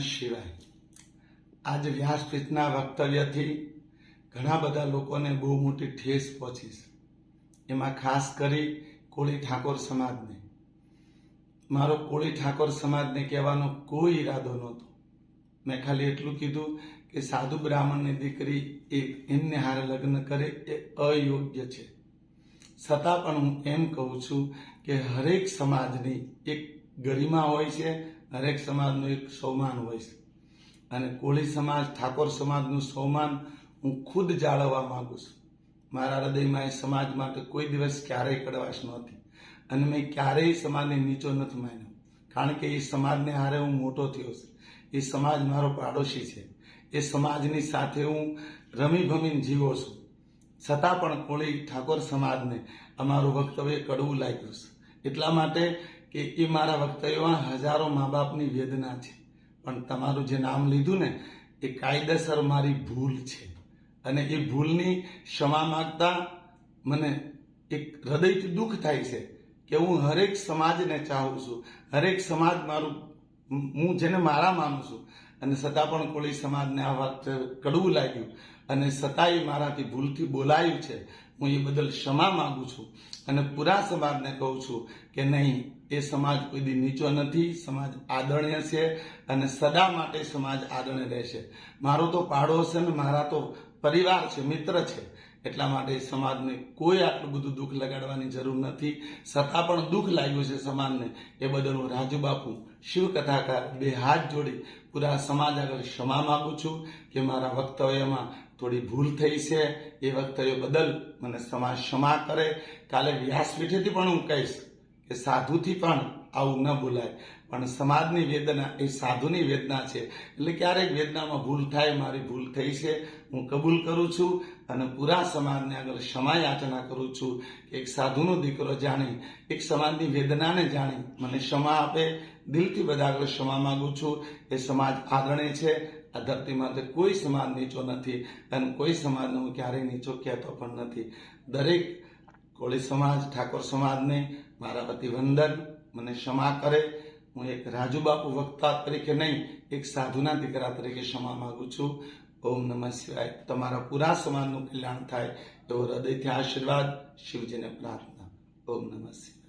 શિવાય આજ વ્યાસપીઠના વક્તવ્યથી ઘણા બધા લોકોને બહુ મોટી ઠેસ પહોંચી છે. એમાં ખાસ કરી કોળી ઠાકોર સમાજને. મારો કોળી ઠાકોર સમાજને કહેવાનો કોઈ ઈરાદો નહોતો. મેં ખાલી એટલું કીધું કે સાધુ બ્રાહ્મણની દીકરી એ એમને હારે લગ્ન કરે એ અયોગ્ય છે. છતાં પણ હું એમ કહું છું કે હરેક સમાજની એક ગરિમા હોય છે હરેક સમાજનું એક સૌમાન હોય છે. અને કોળી સમાજ, ઠાકોર સમાજનું સૌમાન હું ખુદ જાળવવા માંગુ છું. મારા હૃદયમાં એ સમાજ માટે કોઈ દિવસ ક્યારેય કડવાશ નહોતી. અને મેં ક્યારેય સમાજને નીચો નથી માન્યો. કારણ કે એ સમાજને હારે હું મોટો થયો છું. એ સમાજ મારો પાડોશી છે. એ સમાજની સાથે હું રમી ભમીને જીવો છું. છતાં પણ કોળી ઠાકોર સમાજને અમારું વક્તવ્ય કડવું લાગ્યું છે. એટલા માટે કે એ મારા વક્તવ્યમાં હજારો મા બાપની વેદના છે. પણ તમારું જે નામ લીધું ને, એ કાયદેસર મારી ભૂલ છે. અને એ ભૂલની ક્ષમા માગતા મને એક હૃદયથી દુઃખ થાય છે કે હું હરેક સમાજને ચાહું છું. હરેક સમાજ મારું, હું જેને મારા માનું છું. અને છતાં પણ કોળી સમાજને આ વાત કડવું લાગ્યું. અને છતાંય મારાથી ભૂલથી બોલાયું છે. હું એ બદલ ક્ષમા માગું છું. અને પૂરા સમાજને કહું છું કે નહીં એ સમાજ કોઈ દી નીચો નથી, સમાજ આદરણીય છે અને સદા માટે સમાજ આદરણીય રહેશે. મારો તો પાડોશ છે ને, મારા તો પરિવાર છે, મિત્ર છે. એટલા માટે સમાજને કોઈ આટલું બધું દુઃખ લગાડવાની જરૂર નથી. છતાં પણ દુઃખ લાગ્યું છે સમાજને. એ બદલ હું રાજુ બાપુ શિવ કથાકાર બે હાથ જોડી પૂરા સમાજ આગળ ક્ષમા માગું છું કે મારા વક્તવ્યમાં થોડી ભૂલ થઈ છે. એ વક્તવ્ય બદલ મને સમાજ ક્ષમા કરે. કાલે વ્યાસપીઠેથી પણ હું કહીશ કે સાધુથી પણ આવું ન બોલાય. પણ સમાજની વેદના, એ સાધુની વેદના છે. એટલે ક્યારેક વેદનામાં ભૂલ થાય, મારી ભૂલ થઈ છે, હું કબૂલ કરું છું અને પૂરા સમાજને આગળ ક્ષમા યાચના કરું છું એક સાધુનો દીકરો જાણી, એક સમાજની વેદનાને જાણી મને ક્ષમા આપે. દિલથી બધા આગળ ક્ષમા માંગુ છું. એ સમાજ આદરણીય છે. આ ધરતી માટે કોઈ સમાજ નીચો નથી અને કોઈ સમાજને હું ક્યારેય નીચો કહેતો પણ નથી. દરેક કોળી સમાજ, ઠાકોર સમાજને મારા પ્રતિવંદન મને ક્ષમા કરે. હું એક રાજુબાપુ વક્તા તરીકે નહીં, એક સાધુના દીકરા તરીકે ક્ષમા માગું છું. ઓમ નમઃ શિવાય. તમારા પૂરા સમાજનું કલ્યાણ થાય એવો હૃદયથી આશીર્વાદ શિવજીને પ્રાર્થના. ઓમ નમઃ શિવાય.